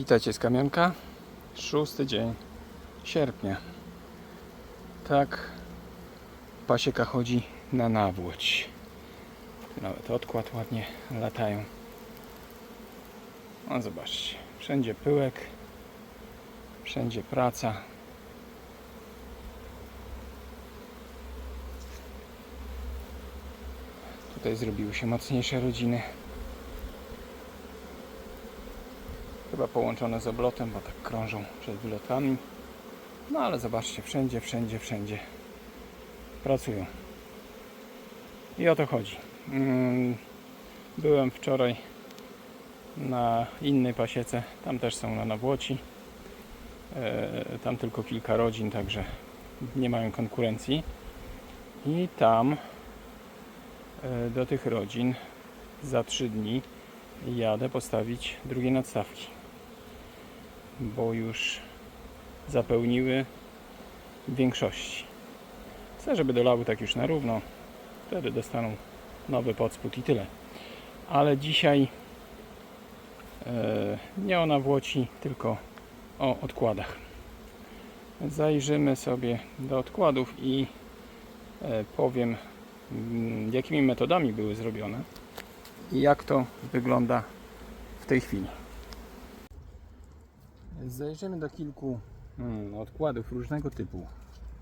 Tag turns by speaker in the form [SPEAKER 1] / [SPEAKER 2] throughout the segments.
[SPEAKER 1] Witajcie z Kamionka. Szósty dzień sierpnia. Tak pasieka chodzi na nawłoć. Nawet odkład ładnie latają. No zobaczcie, wszędzie pyłek, wszędzie praca. Tutaj zrobiły się mocniejsze rodziny. Chyba połączone z oblotem, bo tak krążą przed wylotami. No ale zobaczcie, wszędzie, wszędzie, wszędzie pracują. I o to chodzi. Mm, Byłem wczoraj na innej pasiece. Tam też są na nawłoci. E, Tam tylko kilka rodzin, także nie mają konkurencji. I tam e, do tych rodzin za trzy dni jadę postawić drugie nadstawki, bo już zapełniły w większości. Chcę, żeby dolały tak już na równo, wtedy dostaną nowy podspód i tyle. Ale dzisiaj e, nie o nawłoci, tylko o odkładach. Zajrzymy sobie do odkładów i e, powiem, mm, jakimi metodami były zrobione i jak to wygląda w tej chwili. Zajrzymy do kilku mm, odkładów różnego typu.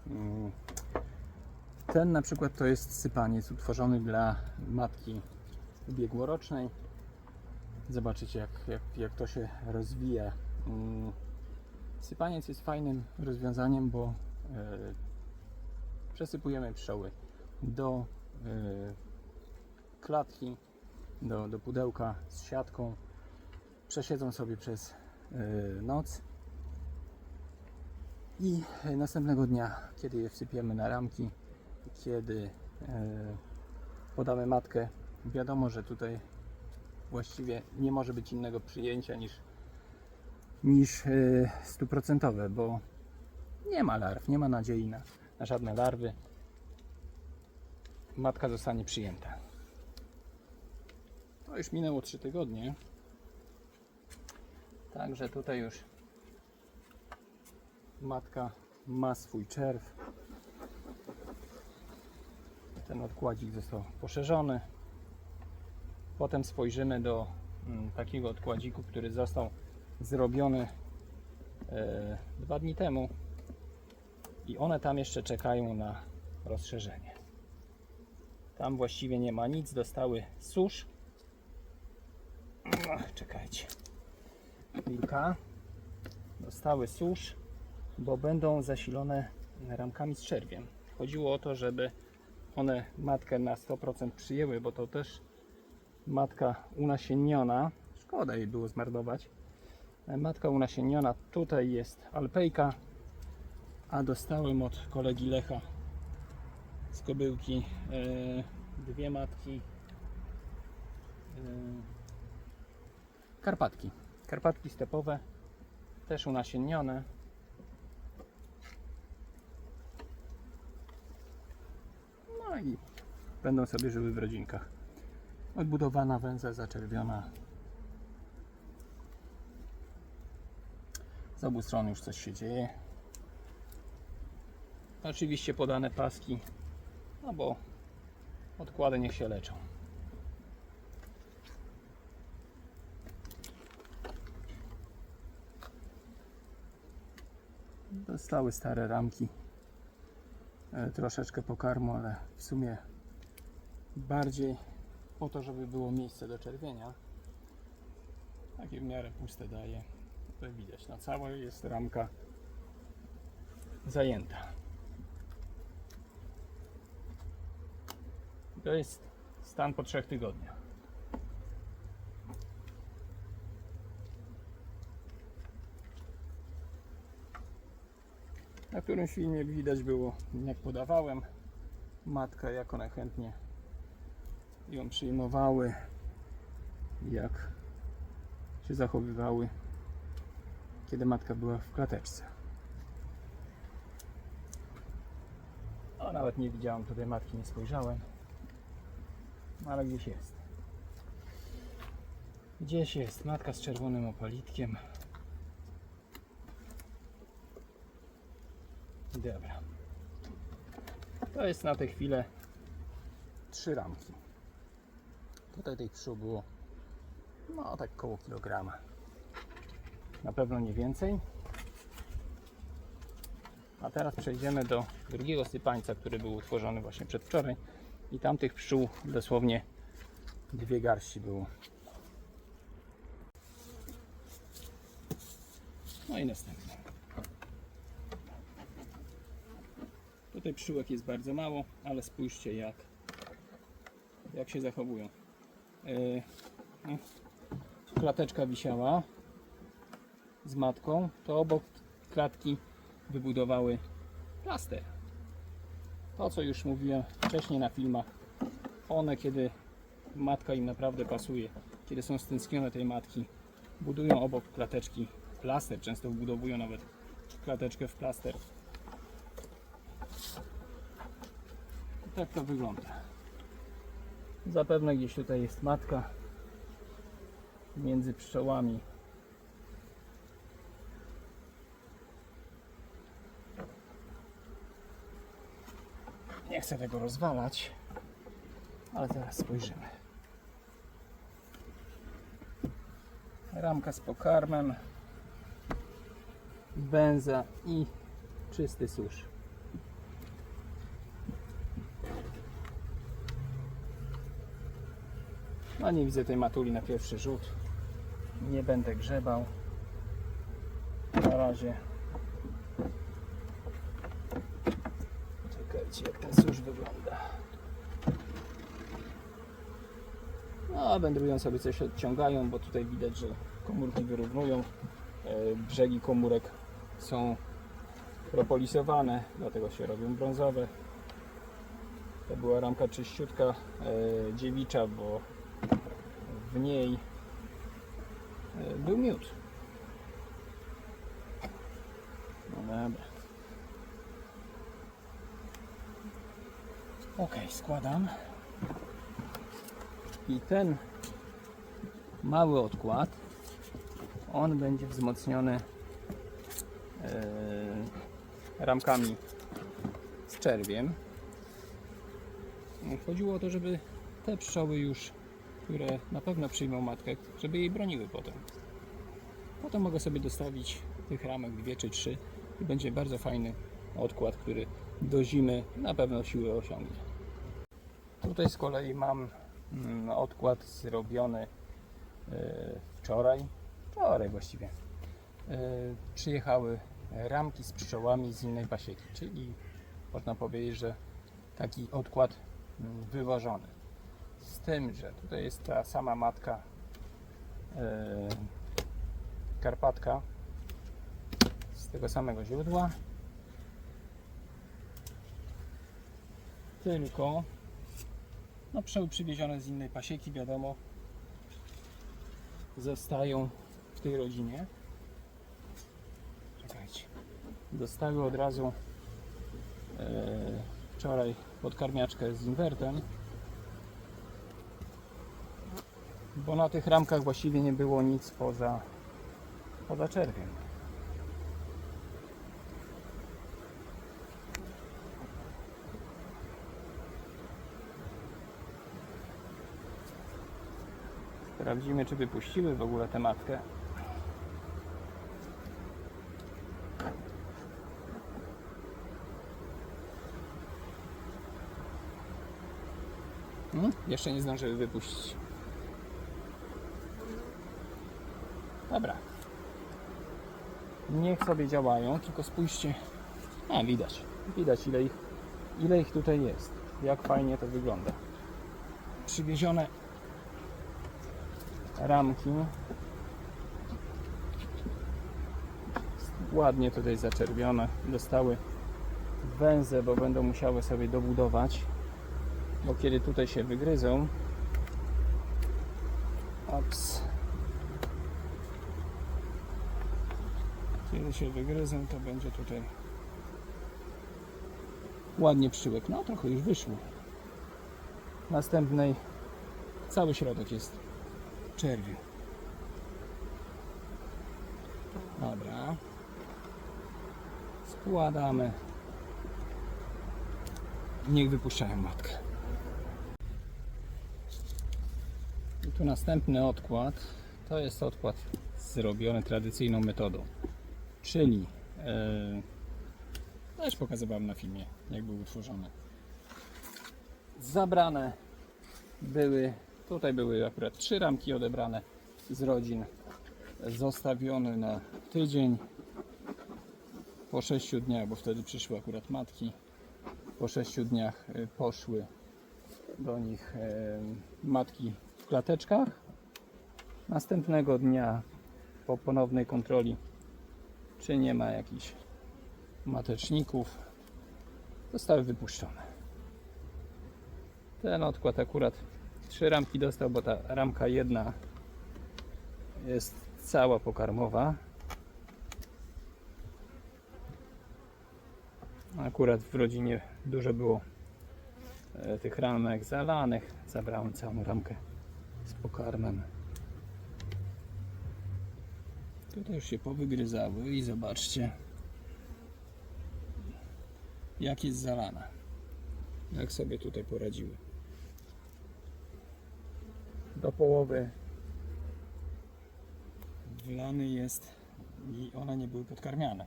[SPEAKER 1] Mm, Ten na przykład to jest sypaniec utworzony dla matki ubiegłorocznej. Zobaczycie jak, jak, jak to się rozwija. Mm, Sypaniec jest fajnym rozwiązaniem, bo e, przesypujemy pszczoły do e, klatki do, do pudełka z siatką. Przesiedzą sobie przez noc. I następnego dnia, kiedy je wsypiemy na ramki, kiedy y, podamy matkę, wiadomo, że tutaj właściwie nie może być innego przyjęcia niż niż y, stuprocentowe, bo nie ma larw, nie ma nadziei na, na żadne larwy. Matka zostanie przyjęta. To już minęło 3 tygodnie. Także tutaj już matka ma swój czerw. Ten odkładzik został poszerzony. Potem spojrzymy do mm, takiego odkładziku, który został zrobiony e, dwa dni temu. I one tam jeszcze czekają na rozszerzenie. Tam właściwie nie ma nic, dostały susz. Ach, czekajcie. Chwilka. Dostały susz, bo będą zasilone ramkami z czerwiem. Chodziło o to, żeby one matkę na 100% przyjęły, bo to też matka unasienniona. Szkoda jej było zmarnować. Matka unasienniona. Tutaj jest alpejka, a dostałem od kolegi Lecha z kobyłki e, dwie matki. E, Karpatki. Karpatki stepowe, też unasiennione. No i będą sobie żyły w rodzinkach. Odbudowana węza zaczerwiona. Z obu stron już coś się dzieje. Oczywiście podane paski, no bo odkłady niech się leczą. Dostały stare ramki. E, troszeczkę pokarmu, ale w sumie bardziej po to, żeby było miejsce do czerwienia. Takie w miarę puste daje. Tutaj widać, na cała jest ramka zajęta. To jest stan po trzech tygodniach. Na którymś filmie widać było, jak podawałem matka, jak one chętnie ją przyjmowały, jak się zachowywały, kiedy matka była w klateczce. O, nawet nie widziałem tutaj matki, nie spojrzałem, No, ale gdzieś jest. Gdzieś jest matka z czerwonym opalitkiem. Dobra. To jest na tę chwilę trzy ramki. Tutaj tej pszczół było no tak koło kilograma. Na pewno nie więcej. A teraz przejdziemy do drugiego sypańca, który był utworzony właśnie przedwczoraj. I tam tych pszczół dosłownie dwie garści było. No i następny. Tutaj pszczółek jest bardzo mało, ale spójrzcie jak, jak się zachowują. Yy, klateczka wisiała z matką, to obok klatki wybudowały plaster. To co już mówiłem wcześniej na filmach, one kiedy matka im naprawdę pasuje, kiedy są stęsknione tej matki, budują obok klateczki plaster, często wbudowują nawet klateczkę w plaster. Tak to wygląda. Zapewne gdzieś tutaj jest matka między pszczołami. Nie chcę tego rozwalać, ale zaraz spojrzymy. Ramka z pokarmem, benza i czysty susz. No nie widzę tej matuli na pierwszy rzut. Nie będę grzebał. Na razie. Czekajcie jak ten susz wygląda. No, wędrują sobie coś odciągają, bo tutaj widać, że komórki wyrównują. E, Brzegi komórek są propolisowane, dlatego się robią brązowe. To była ramka czyściutka e, dziewicza, bo niej e, był miód. No dobra. Ok, składam. I ten mały odkład, on będzie wzmocniony e, ramkami z czerwiem. Chodziło o to, żeby te pszczoły już, które na pewno przyjmą matkę, żeby jej broniły potem. Potem mogę sobie dostawić tych ramek dwie czy trzy i będzie bardzo fajny odkład, który do zimy na pewno siłę osiągnie. Tutaj z kolei mam mm, odkład zrobiony e, wczoraj, wczoraj właściwie. E, Przyjechały ramki z pszczołami z innej pasieki, czyli można powiedzieć, że taki odkład mm, wyważony. Z tym, że tutaj jest ta sama matka e, Karpatka z tego samego źródła. Tylko no przywiezione z innej pasieki, wiadomo, zostają w tej rodzinie. Czekajcie. Dostały od razu e, wczoraj podkarmiaczkę z inwertem. Bo na tych ramkach właściwie nie było nic poza, poza czerwiem. Sprawdzimy, czy wypuściły w ogóle tę matkę. Hmm? Jeszcze nie zdążyły wypuścić. Dobra. Niech sobie działają, tylko spójrzcie. A, widać. Widać ile ich, ile ich tutaj jest. Jak fajnie to wygląda. Przywiezione ramki. Ładnie tutaj zaczerwione. Dostały węzę, bo będą musiały sobie dobudować. Bo kiedy tutaj się wygryzą, ops, kiedy się wygryzą, to będzie tutaj ładnie przyłyk. No trochę już wyszło. Następnej cały środek jest czerwiu. Dobra. Składamy niech wypuszczają matkę. I tu następny odkład. To jest odkład zrobiony tradycyjną metodą. Czyli e, też pokazywałem na filmie, jak był utworzony. Zabrane były, tutaj były akurat trzy ramki odebrane z rodzin. Zostawione na tydzień. Po sześciu dniach, bo wtedy przyszły akurat matki. Po sześciu dniach y, poszły do nich e, matki w klateczkach. Następnego dnia po ponownej kontroli, czy nie ma jakichś mateczników, zostały wypuszczone. Ten odkład akurat trzy ramki dostał, bo ta ramka jedna jest cała pokarmowa. Akurat w rodzinie dużo było e, tych ramek zalanych. Zabrałem całą ramkę z pokarmem. Tutaj już się powygryzały i zobaczcie jak jest zalana. Jak sobie tutaj poradziły. Do połowy wlany jest i one nie były podkarmiane.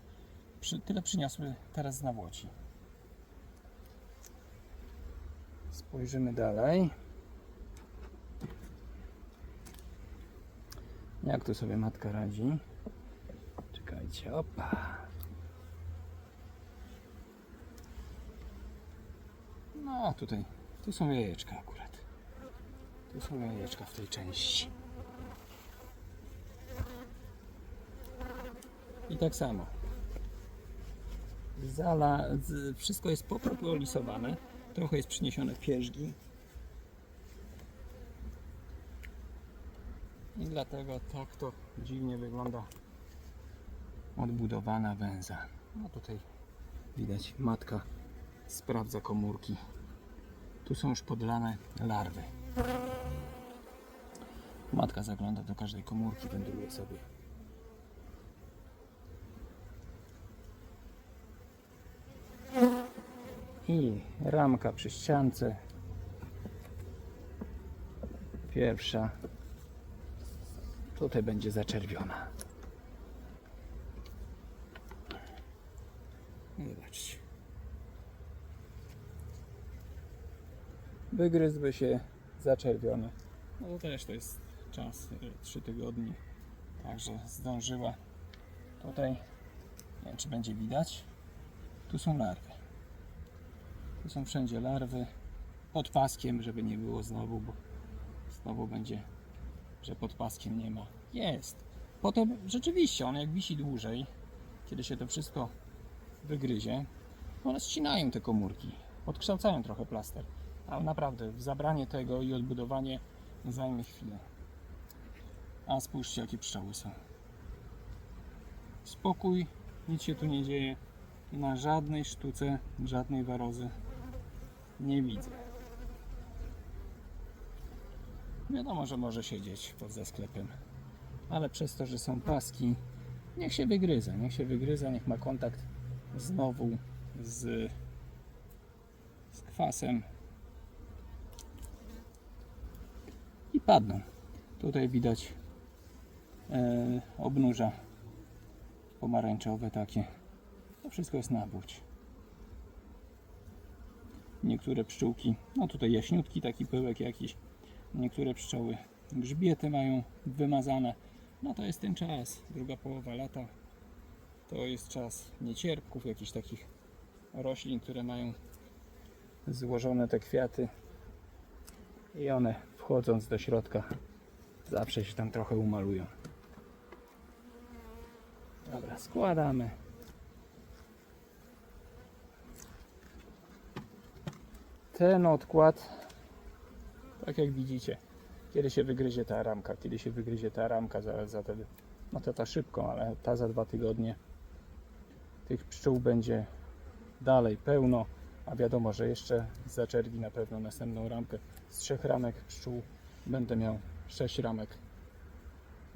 [SPEAKER 1] Przy, tyle przyniosły teraz z nawłoci. Spojrzymy dalej. Jak tu sobie matka radzi? Czekajcie, opa. No tutaj, tu są jajeczka akurat. Tu są jajeczka w tej części. I tak samo. Zala, z, wszystko jest popropolisowane. Trochę jest przyniesione pierzgi. I dlatego tak to dziwnie wygląda odbudowana węza. No tutaj widać matka sprawdza komórki. Tu są już podlane larwy. Matka zagląda do każdej komórki, wędruje sobie. I ramka przy ściance. Pierwsza. Tutaj będzie zaczerwiona. Zobaczcie. Wygryzły się zaczerwione. No to też to jest czas 3 tygodni. Także zdążyła. Tutaj nie wiem czy będzie widać. Tu są larwy. Tu są wszędzie larwy. Pod paskiem, żeby nie było znowu, bo znowu będzie, że pod paskiem nie ma. Jest. Potem rzeczywiście one jak wisi dłużej, kiedy się to wszystko wygryzie, one ścinają te komórki. Podkształcają trochę plaster. Ale naprawdę, zabranie tego i odbudowanie zajmie chwilę. A spójrzcie, jakie pszczoły są. Spokój, nic się tu nie dzieje. Na żadnej sztuce, żadnej warozy nie widzę. Wiadomo, że może siedzieć poza sklepem, ale przez to, że są paski, niech się wygryza, niech się wygryza, niech ma kontakt znowu z, z kwasem i padną. Tutaj widać e, obnóża pomarańczowe takie. To wszystko jest nawódź. Niektóre pszczółki, no tutaj jaśniutki taki pyłek jakiś. Niektóre pszczoły grzbiety mają wymazane. No to jest ten czas, druga połowa lata. To jest czas niecierpków, jakichś takich roślin, które mają złożone te kwiaty i one wchodząc do środka zawsze się tam trochę umalują. Dobra, składamy. Ten odkład, tak jak widzicie, kiedy się wygryzie ta ramka, kiedy się wygryzie ta ramka za, za te, no to ta szybko, ale ta za dwa tygodnie tych pszczół będzie dalej pełno, a wiadomo, że jeszcze zaczerwi na pewno następną ramkę. Z trzech ramek pszczół będę miał sześć ramek.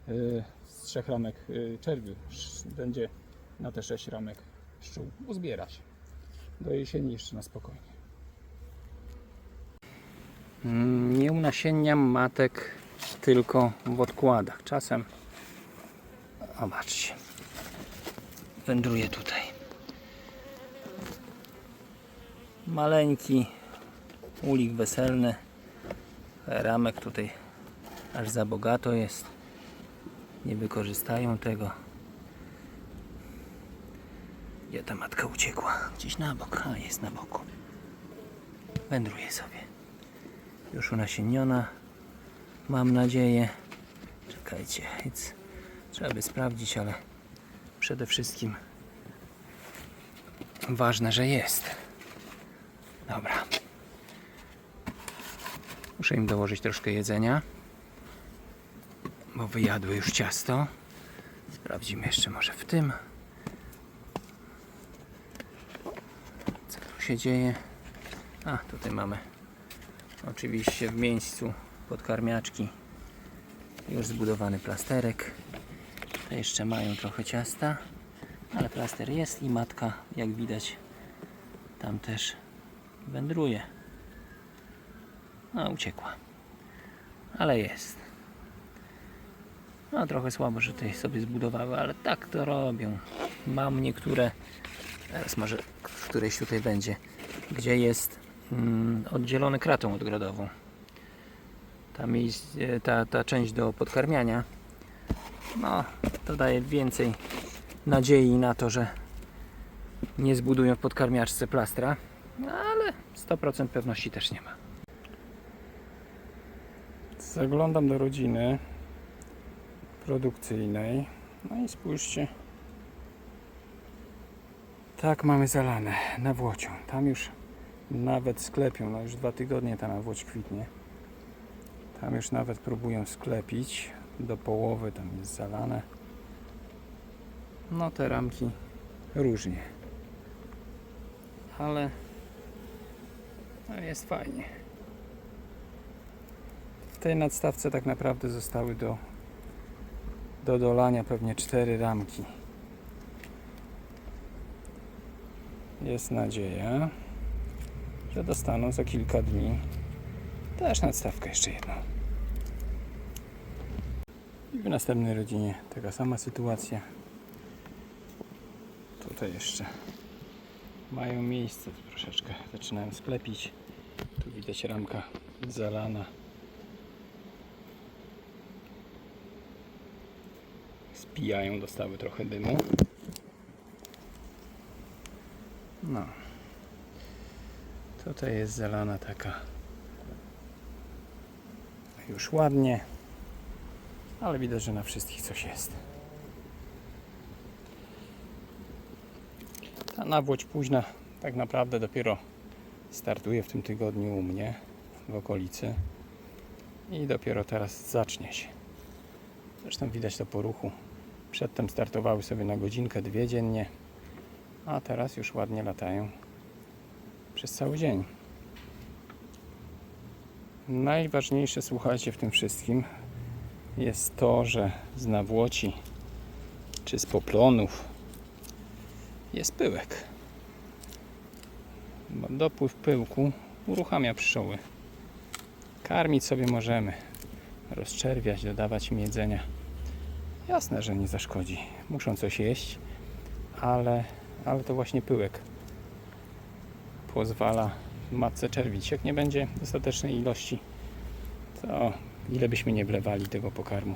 [SPEAKER 1] Yy, Z trzech ramek yy, czerwiu będzie na te sześć ramek pszczół uzbierać. Do jesieni jeszcze na spokojnie. Nie unasienniam matek tylko w odkładach. Czasem, zobaczcie, wędruje tutaj. Maleńki ulik weselny. Ramek tutaj aż za bogato jest. Nie wykorzystają tego. Gdzie ta matka uciekła? Gdzieś na bok. A, jest na boku. Wędruje sobie. Już unasienniona. Mam nadzieję. Czekajcie. Trzeba by sprawdzić, ale przede wszystkim ważne, że jest. Dobra. Muszę im dołożyć troszkę jedzenia, bo wyjadły już ciasto. Sprawdzimy jeszcze może w tym. Co tu się dzieje? A, tutaj mamy oczywiście w miejscu podkarmiaczki już zbudowany plasterek. Te jeszcze mają trochę ciasta, ale plaster jest i matka, jak widać, tam też wędruje. No, uciekła. Ale jest. No, trochę słabo, że tutaj sobie zbudowały, ale tak to robią. Mam niektóre, teraz może w którejś tutaj będzie, gdzie jest mm, oddzielone kratą odgrodową. Ta, miejsc, e, ta, ta część do podkarmiania, no, to daje więcej nadziei na to, że nie zbudują w podkarmiaczce plastra, no, ale 100% pewności też nie ma. Zaglądam do rodziny produkcyjnej. No i spójrzcie. Tak mamy zalane nawłocią. Tam już nawet sklepią. No już dwa tygodnie ta nawłoć kwitnie. Tam już nawet próbują sklepić. Do połowy tam jest zalane. No te ramki różnie. Ale no jest fajnie. W tej nadstawce tak naprawdę zostały do, do dolania pewnie cztery ramki. Jest nadzieja, że dostaną za kilka dni też nadstawkę jeszcze jedną. W następnej rodzinie taka sama sytuacja. Tutaj jeszcze mają miejsce, troszeczkę zaczynają sklepić. Tu widać ramka zalana. Spijają, dostały trochę dymu. No. Tutaj jest zalana taka już ładnie, ale widać, że na wszystkich coś jest. Ta nawłoć późna tak naprawdę dopiero startuje w tym tygodniu u mnie w okolicy i dopiero teraz zacznie się. Zresztą widać to po ruchu. Przedtem startowały sobie na godzinkę, dwie dziennie, a teraz już ładnie latają przez cały dzień. Najważniejsze, słuchajcie, w tym wszystkim jest to, że z nawłoci czy z poplonów jest pyłek. Bo dopływ pyłku uruchamia pszczoły. Karmić sobie możemy, rozczerwiać, dodawać im jedzenia. Jasne, że nie zaszkodzi. Muszą coś jeść, ale, ale to właśnie pyłek pozwala matce czerwić. Jak nie będzie dostatecznej ilości, to ile byśmy nie wlewali tego pokarmu,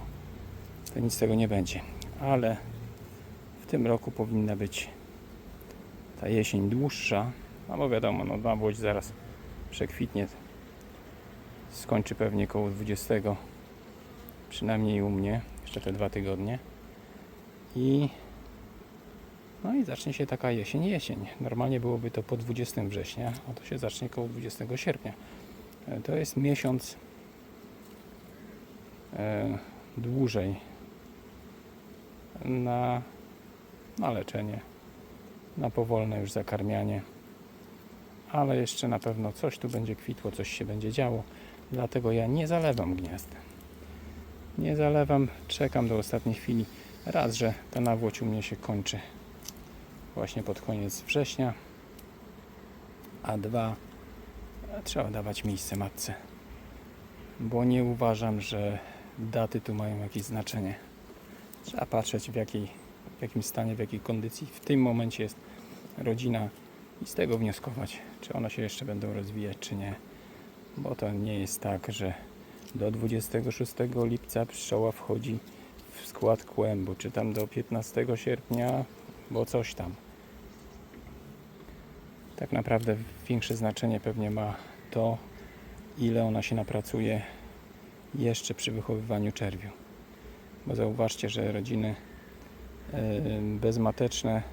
[SPEAKER 1] to nic z tego nie będzie. Ale w tym roku powinna być ta jesień dłuższa, no bo wiadomo, no nawłoć zaraz przekwitnie. Skończy pewnie koło 20, przynajmniej u mnie, jeszcze te dwa tygodnie. I no i zacznie się taka jesień, jesień. Normalnie byłoby to po 20 września, a to się zacznie koło 20 sierpnia. E, To jest miesiąc dłużej na, na leczenie, na powolne już zakarmianie, ale jeszcze na pewno coś tu będzie kwitło, coś się będzie działo, dlatego ja nie zalewam gniazd. Nie zalewam, czekam do ostatniej chwili. Raz, że ta nawłoć u mnie się kończy. Właśnie pod koniec września, a dwa, trzeba dawać miejsce matce. Bo nie uważam, że daty tu mają jakieś znaczenie. Trzeba patrzeć w, jakiej, w jakim stanie, w jakiej kondycji w tym momencie jest rodzina i z tego wnioskować, czy one się jeszcze będą rozwijać, czy nie. Bo to nie jest tak, że do 26 lipca pszczoła wchodzi w skład kłębu, czy tam do 15 sierpnia, bo coś tam. Tak naprawdę większe znaczenie pewnie ma to, ile ona się napracuje jeszcze przy wychowywaniu czerwiu. Bo zauważcie, że rodziny bezmateczne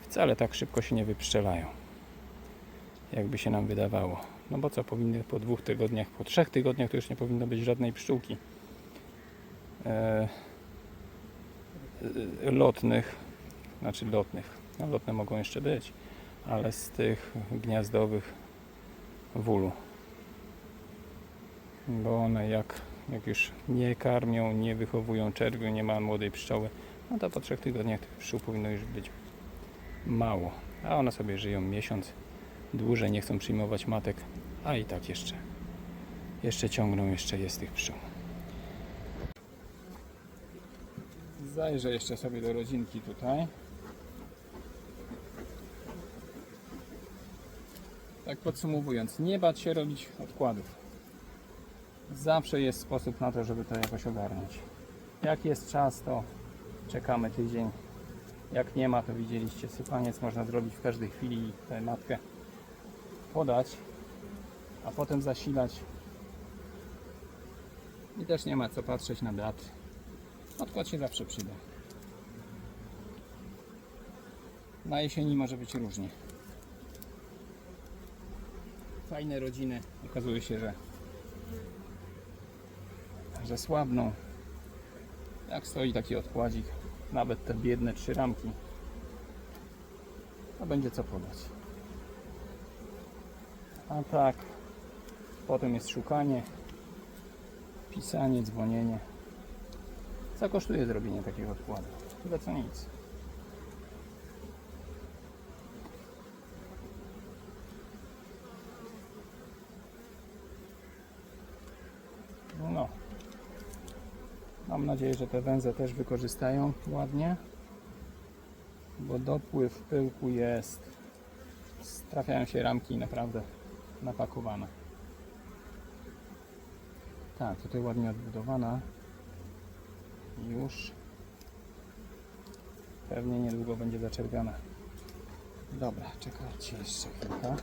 [SPEAKER 1] wcale tak szybko się nie wypszczelają, jakby się nam wydawało. No bo co, powinny po dwóch tygodniach, po trzech tygodniach to już nie powinno być żadnej pszczółki e, e, lotnych, znaczy lotnych, no lotne mogą jeszcze być, ale z tych gniazdowych w ulu. Bo one jak, jak już nie karmią, nie wychowują czerwiu, nie ma młodej pszczoły, no to po trzech tygodniach tych pszczół powinno już być mało. A one sobie żyją miesiąc dłużej, nie chcą przyjmować matek, a i tak jeszcze, jeszcze ciągną, jeszcze jest tych pszczół. Zajrzę jeszcze sobie do rodzinki tutaj. Tak podsumowując, nie bać się robić odkładów. Zawsze jest sposób na to, żeby to jakoś ogarnąć. Jak jest czas, to czekamy tydzień. Jak nie ma, to widzieliście, sypaniec można zrobić w każdej chwili i tę matkę podać, a potem zasilać. I też nie ma co patrzeć na daty. Odkład się zawsze przyda. Na jesieni może być różnie. Fajne rodziny okazuje się, że że słabną. Jak stoi taki odkładzik, nawet te biedne trzy ramki, to będzie co podać. A tak, potem jest szukanie, pisanie, dzwonienie. Co kosztuje zrobienie takiego odkładu? Chyba co nic. No. Mam nadzieję, że te węże też wykorzystają ładnie, bo dopływ pyłku jest. Trafiają się ramki naprawdę napakowane. Tak, tutaj ładnie odbudowana. Już. Pewnie niedługo będzie zaczerwiona. Dobra, czekajcie jeszcze chwilkę.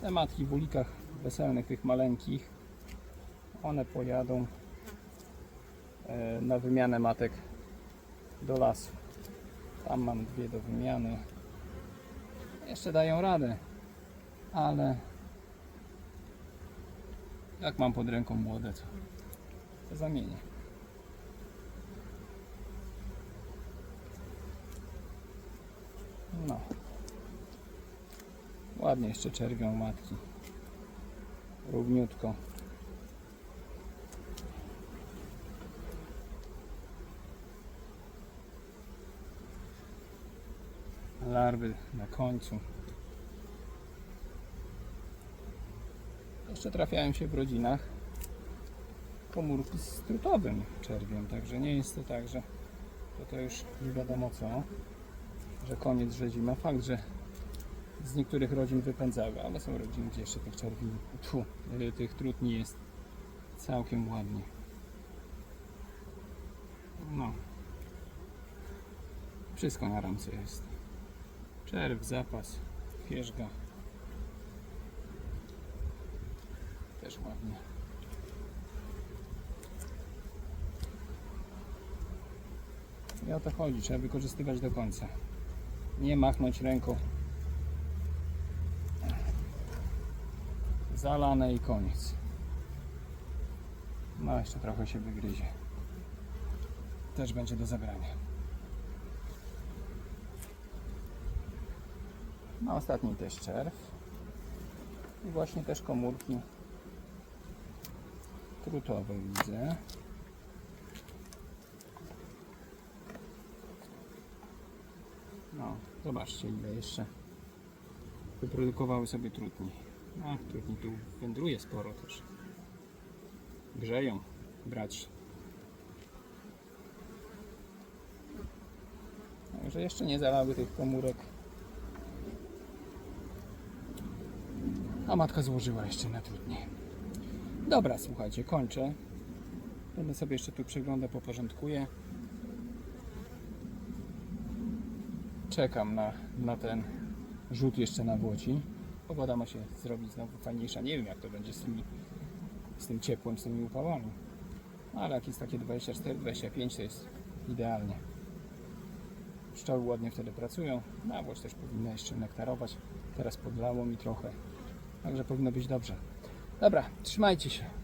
[SPEAKER 1] Te matki w ulikach weselnych, tych maleńkich, one pojadą e, na wymianę matek do lasu. Tam mam dwie do wymiany. Jeszcze dają radę, ale jak mam pod ręką młode, to, to zamienię. No. Ładnie jeszcze czerwią matki. Równiutko. Larwy na końcu. Jeszcze trafiają się w rodzinach komórki z trutowym czerwiem, także nie jest to tak, że to, to już nie wiadomo co, że koniec, że zima. Fakt, że z niektórych rodzin wypędzały, ale są rodziny, gdzie jeszcze tych czerwi, tfu, y, tych trutni jest całkiem ładnie. No. Wszystko na ramce jest. Czerw, zapas, wierzga. Też ładnie. I o to chodzi, trzeba wykorzystywać do końca. Nie machnąć ręką. Zalane i koniec. No jeszcze trochę się wygryzie. Też będzie do zabrania. Na ostatniej też czerw. I właśnie też komórki trutowe widzę. No, zobaczcie ile jeszcze wyprodukowały sobie trutni. A, trudniej tu wędruje sporo też. Grzeją braci. Także jeszcze nie zalały tych komórek. A matka złożyła jeszcze na trudniej. Dobra, słuchajcie, kończę. Będę sobie jeszcze tu przeglądać, poporządkuję. Czekam na, na ten rzut jeszcze na błoci. Pogoda ma się zrobić znowu fajniejsza. Nie wiem jak to będzie z, tymi, z tym ciepłem, z tymi upałami. Ale jak jest takie 24-25 to jest idealnie. Pszczoły ładnie wtedy pracują. Na też powinna jeszcze nektarować. Teraz podlało mi trochę. Także powinno być dobrze. Dobra, trzymajcie się.